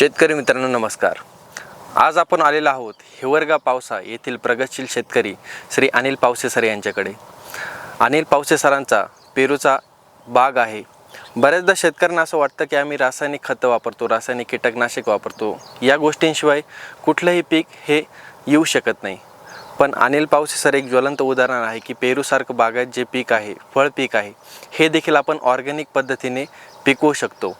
शेतकरी मित्रांनो नमस्कार. आज आपण आलेलो आहोत हिवरगा पावसा येथील प्रगतशील शेतकरी श्री अनिल पावसे सर यांच्याकडे. अनिल पावसे सरांचा पेरूचा बाग आहे. बऱ्याचदा शेतकऱ्यांना असं वाटतं की आम्ही रासायनिक खतं वापरतो रासायनिक कीटकनाशक वापरतो. या गोष्टींशिवाय कुठलंही पीक हे येऊ शकत नाही. पण अनिल पावसे सर एक ज्वलंत उदाहरण आहे की पेरूसारखं बागायत जे पीक आहे फळ पीक आहे हे देखील आपण ऑर्गॅनिक पद्धतीने पिकवू शकतो.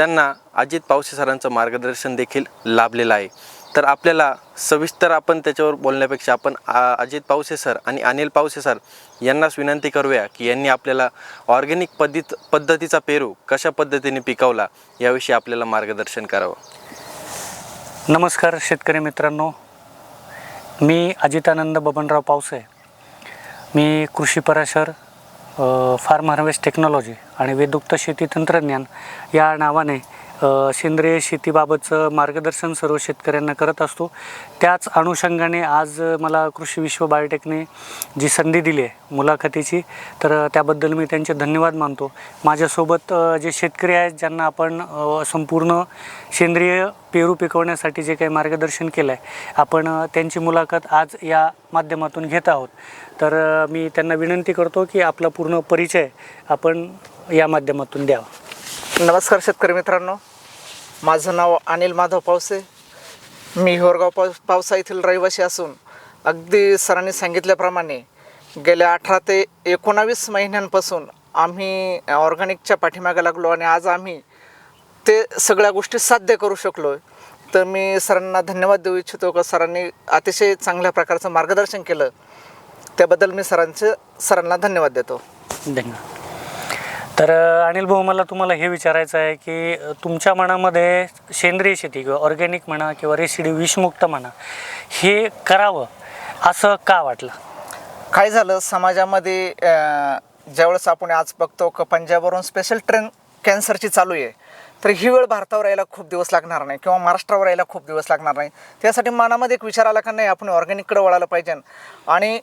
त्यांना अजित पावसे सरांचं मार्गदर्शन देखील लाभलेलं आहे. तर आपल्याला सविस्तर आपण त्याच्यावर बोलण्यापेक्षा आपण अजित पावसे सर आणि अनिल पावसे सर यांनाच विनंती करूया की यांनी आपल्याला ऑर्गॅनिक पद्धत पद्धतीचा पेरू कशा पद्धतीने पिकवला याविषयी आपल्याला मार्गदर्शन करावं. नमस्कार शेतकरी मित्रांनो. मी अजितानंद बबनराव पावसे. मी कृषी पराशर फार्म हार्वेस्ट टेक्नॉलॉजी आणि वेदुक्त शेती तंत्रज्ञान या नावाने सेंद्रिय शेतीबाबतचं मार्गदर्शन सर्व शेतकऱ्यांना करत असतो. त्याच अनुषंगाने आज मला कृषी विश्व बायोटेकने जी संधी दिली आहे मुलाखतीची तर त्याबद्दल मी त्यांचे धन्यवाद मानतो. माझ्यासोबत जे शेतकरी आहेत ज्यांना आपण संपूर्ण सेंद्रिय पेरू पिकवण्यासाठी जे काही मार्गदर्शन केलं आहे आपण त्यांची मुलाखत आज या माध्यमातून घेत आहोत. तर मी त्यांना विनंती करतो की आपला पूर्ण परिचय आपण या माध्यमातून द्यावा. नमस्कार शेतकरी मित्रांनो. माझं नाव अनिल माधव पावसे. मी होरगाव पाव पावसा येथील रहिवासी असून अगदी सरांनी सांगितल्याप्रमाणे गेल्या अठरा ते एकोणावीस महिन्यांपासून आम्ही ऑर्गॅनिकच्या पाठीमागे लागलो आणि आज आम्ही ते सगळ्या गोष्टी साध्य करू शकलो तर मी सरांना धन्यवाद देऊ इच्छितो का सरांनी अतिशय चांगल्या प्रकारचं मार्गदर्शन केलं. त्याबद्दल मी सरांचे सरांना धन्यवाद देतो. धन्यवाद. तर अनिल भाऊ मला तुम्हाला हे विचारायचं आहे की तुमच्या मनामध्ये सेंद्रिय शेती किंवा ऑर्गॅनिक म्हणा किंवा रेसिडी विषमुक्त म्हणा हे करावं असं का वाटलं? काय झालं? समाजामध्ये ज्यावेळेस आपण आज बघतो का पंजाबवरून स्पेशल ट्रेन कॅन्सरची चालू आहे. तर ही वेळ भारतावर यायला खूप दिवस लागणार नाही किंवा महाराष्ट्रावर यायला खूप दिवस लागणार नाही. त्यासाठी मनामध्ये एक विचार आला का नाही आपण ऑर्गॅनिककडे वळायला पाहिजे. आणि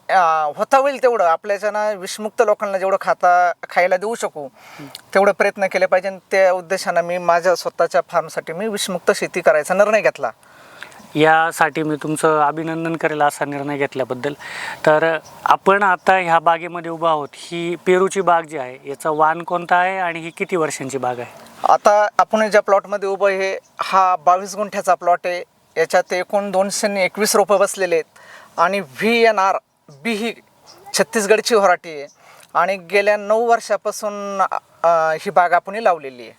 होता होईल तेवढं. आपल्याच्यानं विषमुक्त लोकांना जेवढं खाता खायला देऊ शकू तेवढं प्रयत्न केले पाहिजे. त्या उद्देशानं मी माझ्या स्वतःच्या फार्मसाठी मी विषमुक्त शेती करायचा निर्णय घेतला. यासाठी मी तुमचं अभिनंदन करेल असा निर्णय घेतल्याबद्दल. तर आपण आता ह्या बागेमध्ये उभा आहोत. ही पेरूची बाग जी आहे याचा वाण कोणता आहे आणि ही किती वर्षांची बाग आहे? आता आपण ज्या प्लॉटमध्ये उभं आहे हा बावीस गुंठ्याचा प्लॉट आहे. याच्यात एकूण दोनशे एकवीस रोपं बसलेले आहेत. आणि व्ही एन आर बी ही छत्तीसगडची व्हरायटी आहे. आणि गेल्या नऊ वर्षापासून ही बाग आपण लावलेली आहे.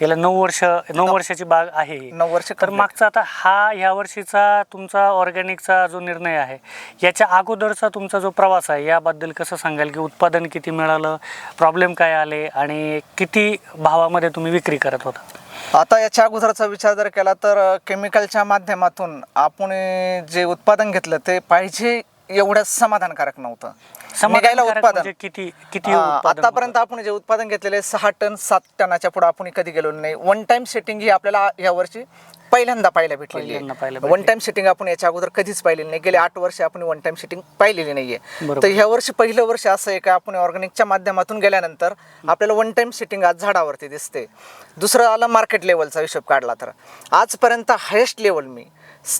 याला नऊ वर्ष नऊ वर्षाची बाग आहे ही. नऊ वर्ष तर complete. मागचा आता हा ह्या वर्षीचा तुमचा ऑर्गॅनिकचा जो निर्णय आहे याच्या अगोदरचा तुमचा जो प्रवास आहे याबद्दल कसं सांगाल की उत्पादन किती मिळालं प्रॉब्लेम काय आले आणि किती भावामध्ये तुम्ही विक्री करत होता आता याच्या अगोदरचा विचार जर केला तर केमिकलच्या माध्यमातून आपण जे उत्पादन घेतलं ते पाहिजे एवढं समाधानकारक नव्हतं निघायला समाधानकारक उत्पादन. म्हणजे किती किती उत्पादन आतापर्यंत आपण जे उत्पादन घेतलेले सहा टन सात टनाच्या पुढे आपण कधी गेलो नाही. वन टाइम सेटिंग ही आपल्याला या वर्षी पहिल्यांदा पाहायला भेटलेली पहिल्यांदा पाहायला आहे. वन टाइम सेटिंग आपण याच्या अगोदर कधीच पाहिलेली नाही. गेले आठ वर्ष आपण वन टाइम सेटिंग पाहिलेली नाहीये. बरोबर. तर ह्या वर्षी पहिलं वर्ष असं आहे का आपण ऑर्गॅनिकच्या माध्यमातून गेल्यानंतर आपल्याला वन टाइम सेटिंग आज झाडावरती दिसते. दुसरं आलं मार्केट लेवलचा हिशोब काढला तर. आजपर्यंत हायेस्ट लेवल मी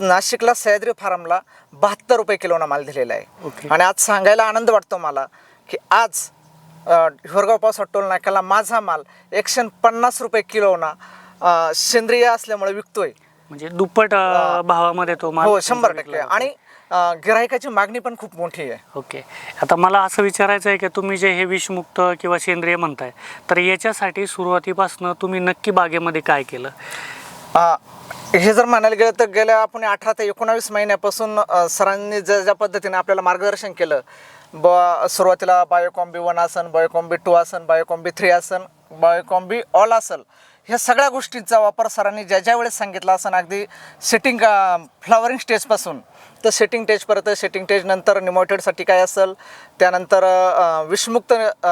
नाशिकला सह्याद्री फार्मला बहात्तर रुपये किलोना माल दिलेला आहे. आणि आज सांगायला आनंद वाटतो मला की आज हिवरगाव पावसा टोल नाक्याला माझा माल एकशे पन्नास रुपये किलोना सेंद्रिय असल्यामुळे विकतोय. म्हणजे दुप्पट भावामध्ये तो माल हो शंभर टक्के. आणि गिरायकाची मागणी पण खूप मोठी आहे. ओके. आता मला असं विचारायचं आहे की तुम्ही जे हे विषमुक्त किंवा सेंद्रिय म्हणताय तर याच्यासाठी सुरुवातीपासून तुम्ही नक्की बागेमध्ये काय केलं? हे जर म्हणायला गेलं तर गेल्या आपण अठरा ते एकोणावीस महिन्यापासून अ, सरांनी ज्या ज्या पद्धतीने आपल्याला मार्गदर्शन केलं ब सुरुवातीला बायोकॉम्बी वन आसन बायोकॉम्बी टू आसन बायोकॉम्बी थ्री आसन बायोकॉम्बी ऑल आसन ह्या सगळ्या गोष्टींचा वापर सरांनी ज्या ज्या वेळेस सांगितला असन अगदी सेटिंग फ्लॉवरिंग स्टेजपासून तर सेटिंग स्टेजपर्यंत सेटिंग टेजनंतर निमोटेडसाठी काय असेल त्यानंतर अ, विषमुक्त अ,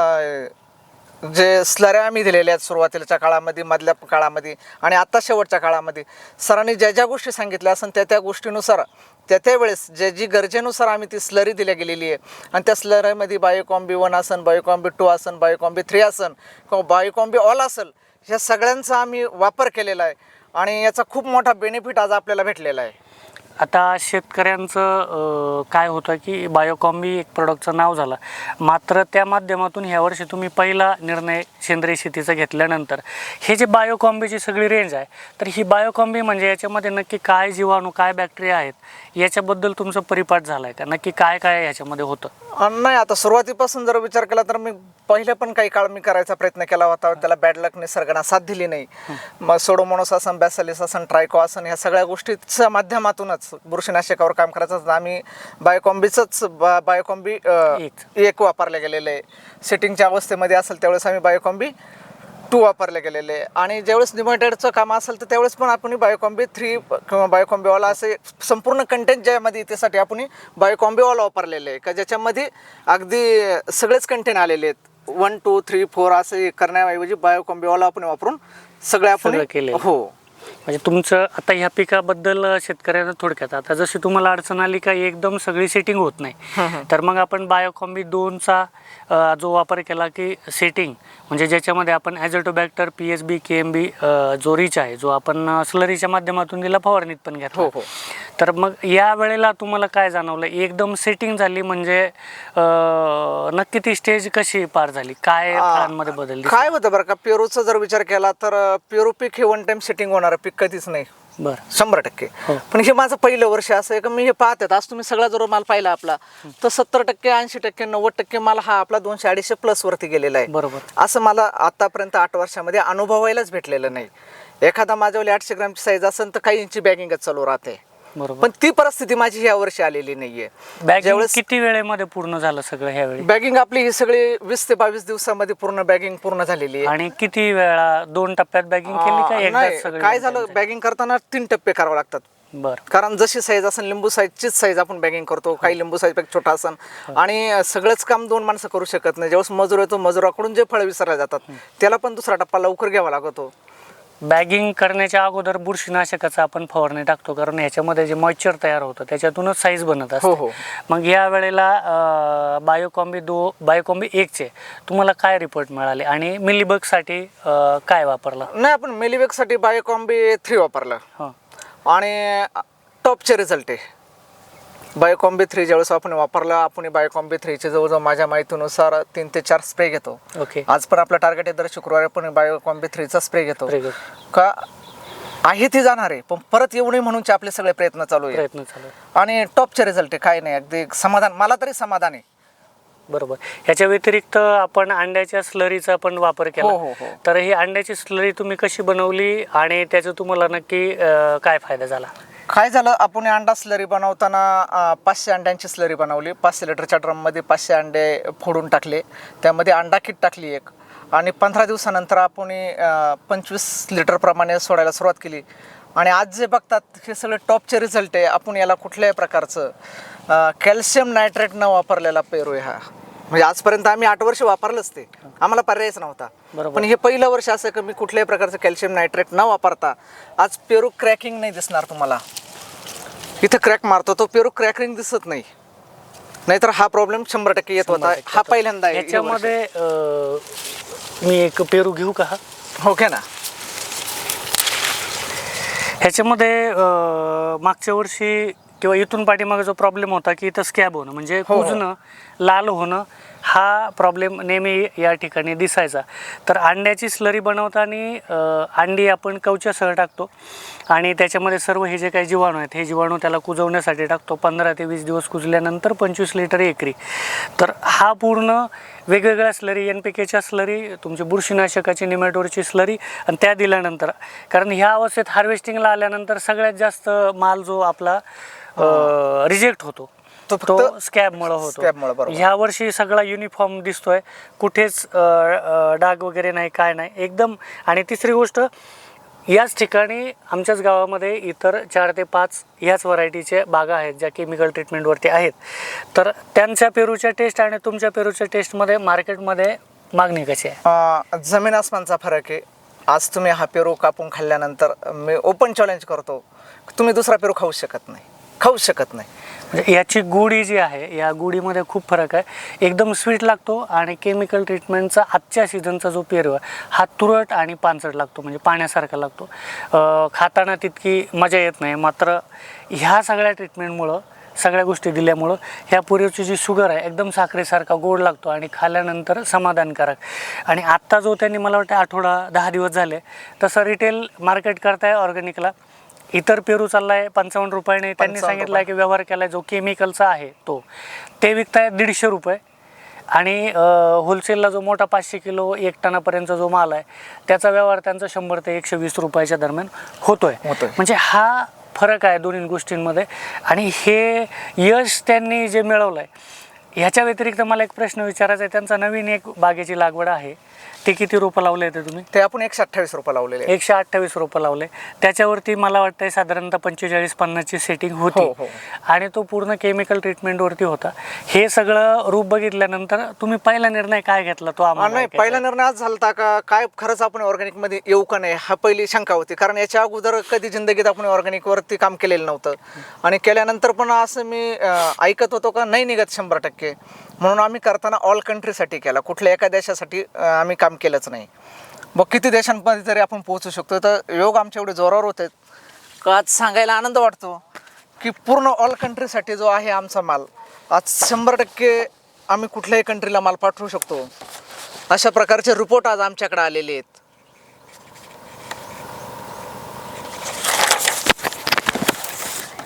जे स्लऱ्या आम्ही दिलेल्या आहेत सुरुवातीच्या काळामध्ये मधल्या काळामध्ये आणि आता शेवटच्या काळामध्ये सरांनी ज्या ज्या गोष्टी सांगितल्या असन त्या त्या गोष्टीनुसार त्या त्या वेळेस ज्या जी गरजेनुसार आम्ही ती स्लरी दिल्या गेलेली आहे. आणि त्या स्लरीमध्ये बायोकॉम्बी वन आसन बायोकॉम्बी टू आसन बायोकॉम्बी थ्री आसन किंवा बायोकॉम्बी ऑल असेल ह्या सगळ्यांचा आम्ही वापर केलेला आहे आणि याचा खूप मोठा बेनिफिट आज आपल्याला भेटलेला आहे. आता शेतकऱ्यांचं काय होतं की बायोकॉम्बी एक प्रोडक्टचं नाव झालं. मात्र त्या माध्यमातून ह्या वर्षी तुम्ही पहिला निर्णय सेंद्रिय शेतीचा घेतल्यानंतर हे जे बायोकॉम्बीची सगळी रेंज आहे तर ही बायोकॉम्बी म्हणजे याच्यामध्ये नक्की काय जीवाणू काय बॅक्टेरिया आहेत याच्याबद्दल तुमचा परिपाठ झाला आहे का? नक्की काय काय ह्याच्यामध्ये होतं? नाही आता सुरुवातीपासून जर विचार केला तर मी पहिले पण काही काळ मी करायचा प्रयत्न केला होता. त्याला बॅड लक निसर्गाने साथ दिली नाही. मग सोडोमोनोस आसन बॅसलिस आसन ट्रायको आसन ह्या सगळ्या गोष्टीच्या माध्यमातूनच बुरशीनाशकावर काम करायचं असतं. आम्ही बायोकॉम्बीचंच बा बायोकॉम्बी एक. वापरले गेलेलं आहे सेटिंगच्या अवस्थेमध्ये असेल त्यावेळेस आम्ही बायोकॉम्बी टू वापरले गेलेले आहे. आणि ज्यावेळेस लिमिटेडचं काम असेल तर त्यावेळेस पण आपण बायोकॉम्बी थ्री किंवा बायोकॉम्बीवाला असे संपूर्ण कंटेंट ज्यामध्ये त्यासाठी आपण बायोकॉम्बीवाला वापरलेले आहे का ज्याच्यामध्ये अगदी सगळेच कंटेंट आलेले आहेत वन टू थ्री फोर असे करण्याऐवजी बायोकॉम्बीवाला आपण वापरून सगळे आपण. हो म्हणजे तुमचं आता ह्या पिकाबद्दल शेतकऱ्यांना थोडक्यात. आता जशी तुम्हाला अडचण आली का एकदम सगळी सेटिंग होत नाही. तर मग आपण बायोकॉम्बी दोनचा जो वापर केला की सेटिंग म्हणजे ज्याच्यामध्ये आपण azotobacter P H B K M B जो रिच आहे जो आपण स्लरीच्या माध्यमातून दिला फवारणीत पण घेतला. हो, हो. तर मग या वेळेला तुम्हाला काय जाणवलं? एकदम सेटिंग झाली म्हणजे अ, नक्की ती स्टेज कशी पार झाली? काय फळांमध्ये बदल दिसला? काय होतं बरं का पेरूचा जर विचार केला तर अं, पेरू पीक हे वन टाइम सेटिंग होणारं पीक कधीच नाही. बरं. शंभर टक्के. हो. पण हे माझं पहिलं वर्ष असं आहे का मी हे पाहत आज तुम्ही सगळा जर माल पाहिला आपला तर सत्तर टक्के ऐंशी टक्के नव्वद टक्के माल हा आपला दोनशे अडीचशे प्लस वरती गेलेला आहे. बरोबर. असं मला आतापर्यंत आठ वर्षामध्ये अनुभवायलाच भेटलेलं नाही. एखादा माझ्यावाली आठशे ग्रामची साईज असेल तर काही इंची बॅगिंगच चालू राहते. बरोबर. पण ती परिस्थिती माझी ह्या वर्षी आलेली नाहीये. बॅगिंग ज्यावेळेस किती वेळेमध्ये पूर्ण झालं सगळं ह्यावेळी? बॅगिंग आपली ही सगळी वीस ते बावीस दिवसामध्ये पूर्ण बॅगिंग पूर्ण झालेली आहे. आणि किती वेळा दोन टप्प्यात बॅगिंग केली का अं, एकदाच नाही, सगळी काय झालं? बॅगिंग करताना तीन टप्पे करावे लागतात. बर. कारण जशी साईज असेल लिंबू साईजचीच साईज आपण बॅगिंग करतो. काही लिंबू साईजपेक्षा छोटा असन. आणि सगळंच काम दोन माणसं करू शकत नाही. ज्यावेळेस मजूर येतो मजुराकडून जे फळं विसरले जातात त्याला पण दुसरा टप्पा लवकर घ्यावा लागतो. बॅगिंग करण्याच्या अगोदर बुरशीनाशकाचा आपण फवारणी टाकतो. कारण ह्याच्यामध्ये जे मॉइश्चर तयार होतं त्याच्यातूनच साईज बनत हो, असते. हो. मग या वेळेला बायोकॉम्बी दो बायोकॉम्बी एकचे तुम्हाला काय रिपोर्ट मिळाले? आणि मिलीबगसाठी काय वापरलं? नाही आपण मेलिवेकसाठी बायोकॉम्बी थ्री वापरलं. हां. आणि टॉपचे रिझल्ट आहे. बायोकॉम्बी थ्री ज्यावेळेस आपण वापरलं आपण बायोकॉम्बी थ्रीचे जवळजवळ माझ्या माहितीनुसार तीन ते चार स्प्रे घेतो. ओके. आज पण आपलं टार्गेट आहे दर शुक्रवारी आपण बायोकॉम्बी थ्रीचा स्प्रे घेतो. का आहे ती जाणार आहे पण परत येऊ नये म्हणूनचे आपले सगळे प्रयत्न चालू आहे प्रयत्न चालू आहे. आणि टॉपचे रिझल्ट आहे काय नाही अगदी समाधान मला तरी समाधान आहे. बरोबर. ह्याच्या व्यतिरिक्त आपण अंड्याच्या स्लरीचा पण वापर केला. हो, हो, हो. तर ही अंड्याची स्लरी तुम्ही कशी बनवली आणि त्याचा तुम्हाला नक्की अं, काय फायदा झाला? काय झालं? आपण अंडा स्लरी बनवताना पाचशे अंड्यांची स्लरी बनवली. पाचशे लिटरच्या ड्रममध्ये पाचशे अंडे फोडून टाकले. त्यामध्ये अंडा किट टाकली एक. आणि पंधरा दिवसानंतर आपण पंचवीस लिटरप्रमाणे सोडायला सुरुवात केली. आणि आज जे बघतात हे सगळे टॉपचे रिझल्ट आहे. आपण याला कुठल्याही प्रकारचं कॅल्शियम नायट्रेट न वापरलेला पेरू ह्या हा. म्हणजे आजपर्यंत आम्ही आठ वर्ष वापरलंच ते. आम्हाला पर्यायच नव्हता. पण हे पहिलं वर्ष असं की मी कुठल्याही प्रकारचं कॅल्शियम नायट्रेट न वापरता आज पेरू क्रॅकिंग नाही दिसणार तुम्हाला. इथं क्रॅक मारतो तो पेरू क्रॅकिंग दिसत नाही. नाहीतर हा प्रॉब्लेम शंभर टक्के येत होता. हा पहिल्यांदा आहे. अं, मी एक पेरू घेऊ का हा? हो ना. ह्याच्यामध्ये मागच्या वर्षी किंवा इथून पाठीमागे जो प्रॉब्लेम होता की इथं स्कॅब होणं म्हणजे हो, हो. कुजणं लाल होणं हा प्रॉब्लेम नेहमी या ठिकाणी दिसायचा. तर अंड्याची स्लरी बनवताना अंडी आपण कवच्यासह टाकतो आणि त्याच्यामध्ये सर्व हे जे काही जीवाणू आहेत हे जीवाणू त्याला कुजवण्यासाठी टाकतो. पंधरा ते वीस दिवस कुजल्यानंतर पंचवीस लिटर एकरी. तर हा पूर्ण वेगवेगळ्या स्लरी एन पी केच्या स्लरी तुमची बुरशीनाशकाची निमॅटोरची स्लरी आणि त्या दिल्यानंतर. कारण ह्या अवस्थेत हार्वेस्टिंगला आल्यानंतर सगळ्यात जास्त माल जो आपला रिजेक्ट होतो. तो तो फक्त स्कॅबमुळं होतो बरोबर. ह्या वर्षी सगळा युनिफॉर्म दिसतोय. कुठेच डाग वगैरे नाही काय नाही. एकदम आणि तिसरी गोष्ट याच ठिकाणी आमच्याच गावामध्ये इतर चार ते पाच ह्याच व्हरायटीचे बागा आहेत ज्या केमिकल ट्रीटमेंटवरती आहेत. तर त्यांच्या पेरूच्या टेस्ट आणि तुमच्या पेरूच्या टेस्टमध्ये मार्केटमध्ये मागणी कशी आहे? जमीन आसमानचा फरक आहे. आज तुम्ही हा पेरू कापून खाल्ल्यानंतर मी ओपन चॅलेंज करतो. तुम्ही दुसरा पेरू खाऊ शकत नाही. खाऊ शकत नाही. म्हणजे याची गुढी जी आहे या गुढीमध्ये खूप फरक आहे. एकदम स्वीट लागतो आणि केमिकल ट्रीटमेंटचा आजच्या सीझनचा जो पेरू आहे हा तुरट आणि पानसट लागतो म्हणजे पाण्यासारखा लागतो. खाताना तितकी मजा येत नाही मात्र ह्या सगळ्या ट्रीटमेंटमुळं सगळ्या गोष्टी दिल्यामुळं ह्या पुरेची जी शुगर आहे एकदम साखरेसारखा गोड लागतो आणि खाल्ल्यानंतर समाधानकारक. आणि आत्ता जो त्यांनी मला वाटतं आठवडा दहा दिवस झाले तसं रिटेल मार्केट करताय ऑर्गॅनिकला इतर पेरू चाललाय पंचावन्न रुपयाने त्यांनी 55 सांगितलं आहे की व्यवहार केलाय जो केमिकलचा आहे तो. ते विकताय दीडशे रुपये. आणि होलसेलला जो मोठा पाचशे किलो एक टनापर्यंतचा जो माल आहे त्याचा व्यवहार त्यांचा शंभर ते एकशे वीस रुपयाच्या दरम्यान होतोय. होतोय. म्हणजे हा फरक आहे दोन्ही गोष्टींमध्ये. आणि हे यश त्यांनी जे मिळवलं आहे ह्याच्या व्यतिरिक्त मला एक प्रश्न विचारायचा आहे. त्यांचा नवीन एक बागेची लागवड आहे. ते किती रोपं लावले ते तुम्ही? ते आपण एकशे अठ्ठावीस रुपये लावलेले आहे. एकशे अठ्ठावीस रोपं लावले. त्याच्यावरती मला वाटतंय साधारणतः पंचेचाळीस पन्नासची सेटिंग होती. हो, हो. आणि तो पूर्ण केमिकल ट्रीटमेंटवरती होता. हे सगळं रूप बघितल्यानंतर तुम्ही पहिला निर्णय काय घेतला तो हा, आम्हाला नाही ऐकायचा पहिला. निर्णय आज झालता का? काय खरंच आपण ऑर्गॅनिकमध्ये येऊ का नाही? हा पहिली शंका होती. कारण याच्या अगोदर कधी जिंदगीत आपण ऑर्गॅनिक वरती काम केलेलं नव्हतं. आणि केल्यानंतर पण असं मी अं, ऐकत होतो का नाही निघत शंभर टक्के. म्हणून आम्ही करताना ऑल कंट्रीसाठी केला. कुठल्या एका देशासाठी अं, आम्ही काम केलंच नाही. मग किती देशांमध्ये तरी आपण पोहोचू शकतो. तर योग आमच्या एवढे जोरावर होते. का आज सांगायला आनंद वाटतो की पूर्ण ऑल कंट्रीसाठी जो आहे आमचा माल आज शंभर टक्के आम्ही कुठल्याही कंट्रीला माल पाठवू शकतो. अशा प्रकारचे रिपोर्ट आज आमच्याकडे आलेले आहेत.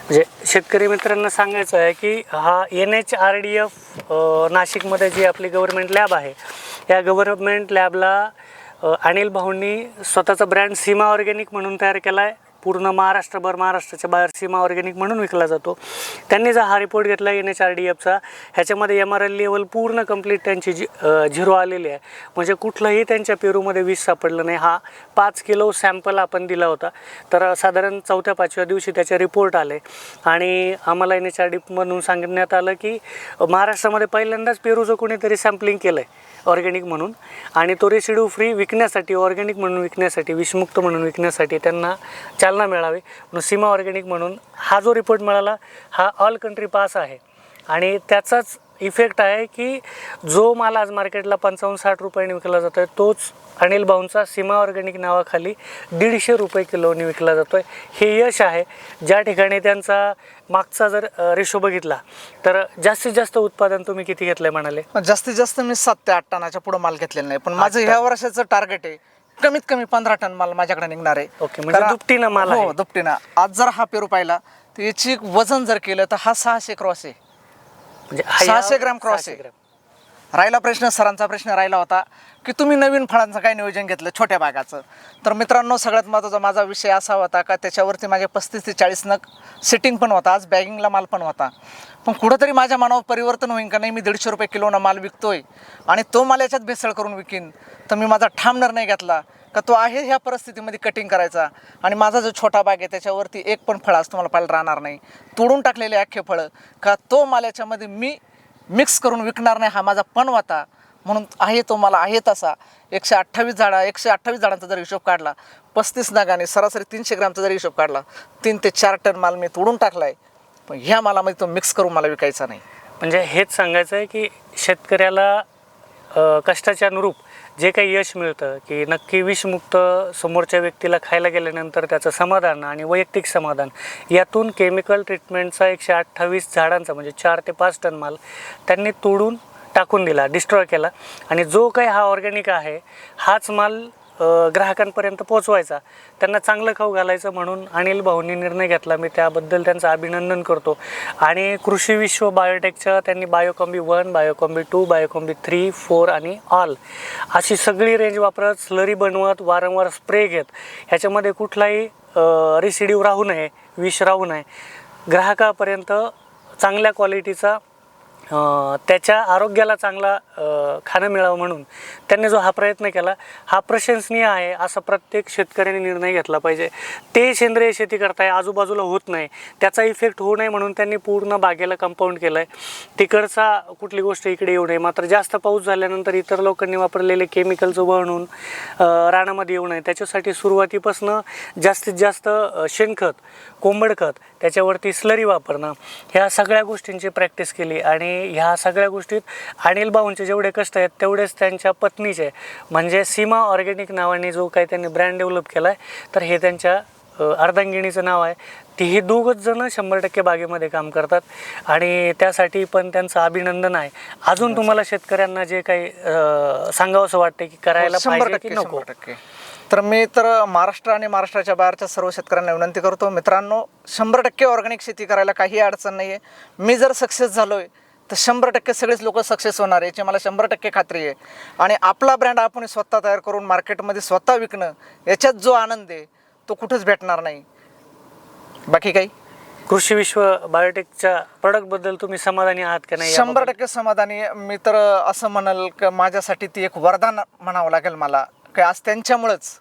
म्हणजे शेतकरी मित्रांना सांगायचं आहे की हा N H R D F नाशिकमध्ये जी आपली गव्हर्नमेंट लॅब आहे या गव्हर्नमेंट लॅबला अनिल भाऊंनी स्वतःचा ब्रँड सीमा ऑर्गॅनिक म्हणून तयार केला आहे पूर्ण महाराष्ट्रभर महाराष्ट्राच्या बाहेर सीमा ऑर्गॅनिक म्हणून विकला जातो. त्यांनी जो हा रिपोर्ट घेतला एन एच आर डी एफचा ह्याच्यामध्ये एम आर एल लेवल पूर्ण कंप्लीट त्यांची जी झिरो आलेली आहे. म्हणजे कुठलंही त्यांच्या पेरूमध्ये विष सापडलं नाही. हा पाच किलो सॅम्पल आपण दिला होता. तर साधारण चौथ्या पाचव्या दिवशी त्याचे रिपोर्ट आले. आणि आम्हाला एन एच आर डी म्हणून सांगण्यात आलं की महाराष्ट्रामध्ये पहिल्यांदाच पेरूचं कोणीतरी सॅम्पलिंग केलं आहे ऑर्गॅनिक म्हणून आणि तो रेसिड्यू फ्री विकण्यासाठी ऑर्गॅनिक म्हणून विकण्यासाठी विषमुक्त म्हणून विकण्यासाठी त्यांना चालना मिळावी. म्हणून सीमा ऑर्गॅनिक म्हणून हा जो रिपोर्ट मिळाला हा ऑल कंट्री पास आहे. आणि त्याचाच इफेक्ट आहे की जो माल आज मार्केटला पंचावन्न साठ रुपयाने विकला जातो आहे तोच अनिल भाऊंचा सीमा ऑर्गॅनिक नावाखाली दीडशे रुपये किलोनी विकला जातो आहे हे यश आहे. ज्या ठिकाणी त्यांचा मागचा जर रेशो बघितला तर जास्तीत जास्त उत्पादन तुम्ही किती घेतलंय म्हणाले? जास्तीत जास्त मी सात ते आठ टनाच्या पुढे माल घेतलेला नाही. पण माझं ह्या वर्षाचं टार्गेट आहे कमीत कमी पंधरा टन माल माझ्याकडे निघणार आहे ओके, म्हणजे कारण- दुपटीनं माल आहे. हो दुपटीनं आज जर हा पेरू पाहिला तर याची वजन जर केलं तर हा सहाशे क्रॉस आहे म्हणजे हा या- 600 ग्रॅम क्रॉस सहाशे आहे. ग्रॅम. राहिला प्रश्न सरांचा प्रश्न राहिला होता की तुम्ही नवीन फळांचं काय नियोजन घेतलं छोट्या बागाचं तर मित्रांनो सगळ्यात महत्त्वाचा माझा विषय असा होता का त्याच्यावरती माझे पस्तीस ते चाळीस नग सिटिंग पण होता. आज बॅगिंगला माल पण होता. पण कुठंतरी माझ्या मनावर परिवर्तन होईन का नाही? मी दीडशे रुपये किलोनं माल विकतोय आणि तो माल याच्यात भेसळ करून विकीन. तर मी माझा ठाम निर्णय घेतला का तो आहे ह्या परिस्थितीमध्ये कटिंग करायचा. आणि माझा जो छोटा बाग आहे त्याच्यावरती एक पण फळ आज तुम्हाला पाहायला राहणार नाही. तोडून टाकलेले अख्खे फळं का तो माल याच्यामध्ये मी मिक्स करून विकणार नाही हा माझा पण होता. म्हणून आहे तो मला आहे तसा. एकशे अठ्ठावीस झाडा एकशे अठ्ठावीस झाडांचा जर हिशोब काढला पस्तीस नागाने सरासरी तीनशे ग्रामचा जर हिशोब काढला तीन ते चार टन माल मी तोडून टाकलाय. पण ह्या मालामध्ये तो मिक्स करून मला विकायचा नाही. म्हणजे हेच सांगायचं आहे की शेतकऱ्याला कष्टाच्या अनुरूप जे काही यश मिळतं की नक्की विषमुक्त समोरच्या व्यक्तीला खायला गेल्यानंतर त्याचं समाधान आणि वैयक्तिक समाधान यातून केमिकल ट्रीटमेंटचा एकशे अठ्ठावीस झाडांचा म्हणजे चार ते पाच टन माल त्यांनी तोडून टाकून दिला डिस्ट्रॉय केला. आणि जो काही हा ऑर्गॅनिक आहे हाच माल ग्राहकांपर्यंत पोचवायचा त्यांना चांगलं खाऊ घालायचं म्हणून अनिल भाऊंनी निर्णय घेतला. मी त्याबद्दल त्यांचं अभिनंदन करतो. आणि कृषी विश्व बायोटेकच्या त्यांनी Biocombi one Biocombi two Biocombi three four आणि ऑल अशी सगळी रेंज वापरत स्लरी बनवत वारंवार स्प्रे घेत. ह्याच्यामध्ये कुठलाही रिसिडिव राहू नये विष राहू नये. ग्राहकापर्यंत चांगल्या क्वालिटीचा त्याच्या आरोग्याला चांगला खाणं मिळावं म्हणून त्यांनी जो हा प्रयत्न केला हा प्रशंसनीय आहे असा प्रत्येक शेतकऱ्याने निर्णय घेतला पाहिजे. ते सेंद्रिय शेती करताय आजूबाजूला होत नाही त्याचा इफेक्ट होऊ नये म्हणून त्यांनी पूर्ण बागेला कंपाऊंड केलं आहे तिकडचा कुठली गोष्ट इकडे येऊ नये मात्र जास्त पाऊस झाल्यानंतर इतर लोकांनी वापरलेले केमिकलचं वळणून रानामध्ये येऊ नये. त्याच्यासाठी सुरुवातीपासनं जास्तीत जास्त शेणखत कोंबडखत त्याच्यावरती स्लरी वापरणं ह्या सगळ्या गोष्टींची प्रॅक्टिस केली आणि ह्या सगळ्या गोष्टीत अनिल भाऊंचे जेवढे कष्ट आहेत तेवढेच त्यांच्या पत्नीचे म्हणजे सीमा ऑर्गॅनिक नावाने जो काही त्यांनी ब्रँड डेव्हलप केला आहे तर हे त्यांच्या अर्धांगिणीचं नाव आहे. ती ही दोघंच जण शंभर टक्के बागेमध्ये काम करतात आणि त्यासाठी पण त्यांचं अभिनंदन आहे. अजून तुम्हाला शेतकऱ्यांना जे काही सांगावंसं वाटतं की करायला शंभर टक्के नको? टक्के. तर मी तर महाराष्ट्र आणि महाराष्ट्राच्या बाहेरच्या सर्व शेतकऱ्यांना विनंती करतो मित्रांनो शंभर टक्के ऑर्गॅनिक शेती करायला काही अडचण नाही आहे मी जर सक्सेस झालोय तर शंभर टक्के सगळेच लोक सक्सेस होणार याची मला शंभर टक्के खात्री आहे. आणि आपला ब्रँड आपण स्वतः तयार करून मार्केटमध्ये स्वतः विकणं याच्यात जो आनंद आहे तो कुठंच भेटणार नाही. बाकी काही? कृषी विश्व बायोटेकच्या प्रॉडक्टबद्दल तुम्ही समाधानी आहात का नाही शंभर? टक्के समाधानी. मी तर असं म्हणल की माझ्यासाठी ती एक वरदान म्हणावं लागेल मला. की आज त्यांच्यामुळंच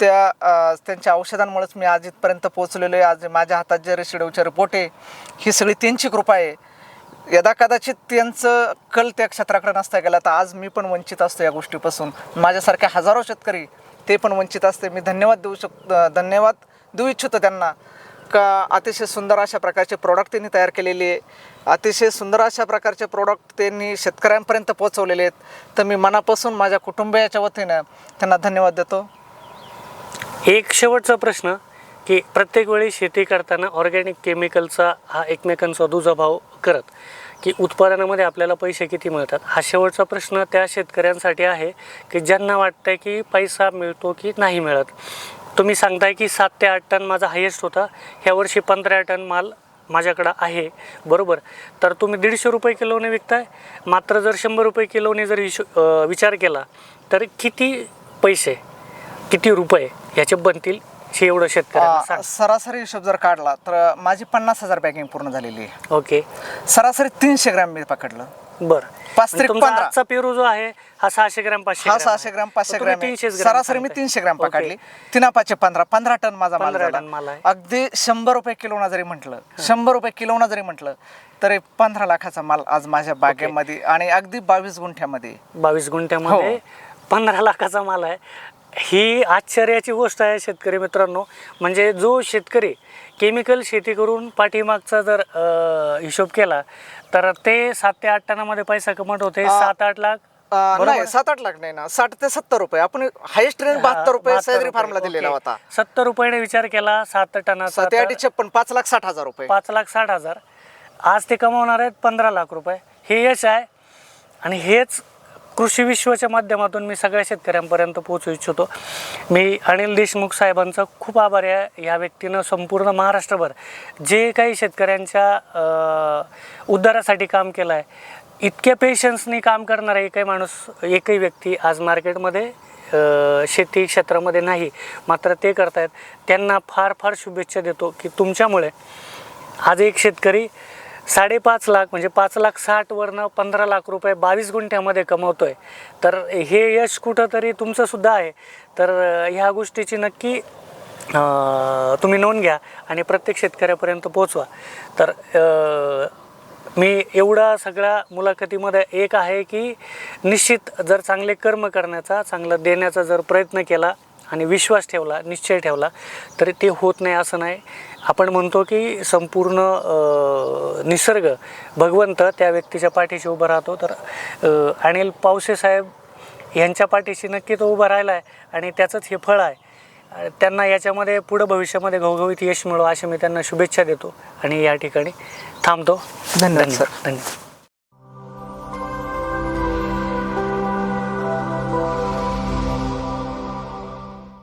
त्या त्यांच्या औषधांमुळेच मी आज इथपर्यंत पोहोचलेलो आहे. आज माझ्या हातात जे रेशिडोचे रिपोर्ट आहे ही सगळी त्यांची कृपा आहे. यदा कदाचित त्यांचं कल त्या क्षेत्राकडे नसता गेला तर आज मी पण वंचित असतो या गोष्टीपासून. माझ्यासारखे हजारो शेतकरी ते पण वंचित असते. मी धन्यवाद देऊ शक धन्यवाद देऊ इच्छितो त्यांना. का अतिशय सुंदर अशा प्रकारचे प्रोडक्ट त्यांनी तयार केलेले आहे. अतिशय सुंदर अशा प्रकारचे प्रोडक्ट त्यांनी शेतकऱ्यांपर्यंत पोहोचवलेले आहेत. तर मी मनापासून माझ्या कुटुंबियाच्या वतीनं त्यांना धन्यवाद देतो. एक शेवटचा प्रश्न की प्रत्येक वेळी शेती करताना ऑर्गॅनिक केमिकलचा हा एकमेकांचा दुजाभाव करत. की उत्पादनामध्ये आपल्याला पैसे किती मिळतात? हा शेवटचा प्रश्न त्या शेतकऱ्यांसाठी आहे की ज्यांना वाटतंय की पैसा मिळतो की नाही मिळत. तुम्ही सांगताय की सात ते आठ टन माझा हायेस्ट होता. ह्यावर्षी पंधरा टन माल माझ्याकडं आहे. बरोबर? तर तुम्ही दीडशे रुपये किलोने विकताय. मात्र जर शंभर रुपये किलोने जर हिशो विचार केला तर किती पैसे किती रुपये ह्याचे बनतील? एवढं शेतकऱ्यांना आ, सांग सरासरी हिशोब जर काढला तर माझी पन्नास हजार पॅकिंग पूर्ण झालेली आहे ओके सरासरी तीनशे ग्रॅम मी पकडलं बर पाच आणि त्रिक तुमचा पंधरा. आजचा पेरू जो आहे हा सहाशे ग्रॅम पाचशे हा सहाशे. ग्रॅम पाचशे ग्रॅम आहे. 300 ग्रॅम सरासरी मी. तीनशे ग्रॅम. पकडली तिना पाचशे पंधरा पंधरा टन माझा माल 15 झाला टन माल आहे. अगदी शंभर रुपये किलोना जरी म्हटलं शंभर रुपये किलोना जरी म्हटलं तरी पंधरा लाखाचा माल आज माझ्या बागेमध्ये आणि अगदी बावीस गुंठ्यामध्ये बावीस गुंठ्यामध्ये हो. पंधरा लाखाचा माल आहे ही आश्चर्याची गोष्ट आहे शेतकरी मित्रांनो. म्हणजे जो शेतकरी केमिकल शेती करून पाठीमागचा जर हिशोब केला तर ते सात ते आठ टनामध्ये पैसा कमवत होते. सात आठ लाख अं? नाही सात आठ लाख नाही ना साठ ते सत्तर रुपये. आपण हायेस्ट रेंज बहात्तर रुपये सह्याद्री फार्मला दिलेला. होता. सत्तर रुपयाने विचार केला सात टनाचा सात आठ तर छप्पन पाच लाख साठ हजार रुपये. पाच लाख साठ हजार. आज ते कमावणार आहेत पंधरा लाख रुपये. हे यश आहे. आणि हेच कृषी विश्वाच्या माध्यमातून मी सगळ्या शेतकऱ्यांपर्यंत पोहोचू इच्छितो. मी अनिल देशमुख साहेबांचा खूप आभार आहे. या व्यक्तीनं संपूर्ण महाराष्ट्रभर जे काही शेतकऱ्यांच्या उद्धारासाठी काम केलं आहे इतक्या पेशन्सनी काम करणारा एकही माणूस एकही व्यक्ती आज मार्केटमध्ये शेती क्षेत्रामध्ये नाही. मात्र ते करतायत. त्यांना फार फार शुभेच्छा देतो की तुमच्यामुळे आज एक शेतकरी साडेपाच लाख म्हणजे पाच लाख साठवरनं पंधरा लाख रुपये बावीस गुंठ्यामध्ये कमवतो आहे तर हे यश कुठंतरी तुमचंसुद्धा आहे. तर ह्या गोष्टीची नक्की तुम्ही नोंद घ्या आणि प्रत्येक शेतकऱ्यापर्यंत पोचवा तर मी एवढा सगळ्या मुलाखतीमध्ये एक आहे की निश्चित जर चांगले कर्म करण्याचा चांगलं देण्याचा जर प्रयत्न केला आणि विश्वास ठेवला निश्चय ठेवला तरी ते होत नाही असं नाही. आपण म्हणतो की संपूर्ण निसर्ग भगवंत त्या व्यक्तीच्या पाठीशी उभं राहतो. तर अनिल पावसे साहेब यांच्या पाठीशी नक्की तो उभा राहिला आहे आणि त्याचंच हे फळ आहे. त्यांना याच्यामध्ये पुढं भविष्यामध्ये घवघवीत यश मिळो अशी मी त्यांना शुभेच्छा देतो. आणि या ठिकाणी थांबतो. धन्यवाद, सर. धन्यवाद.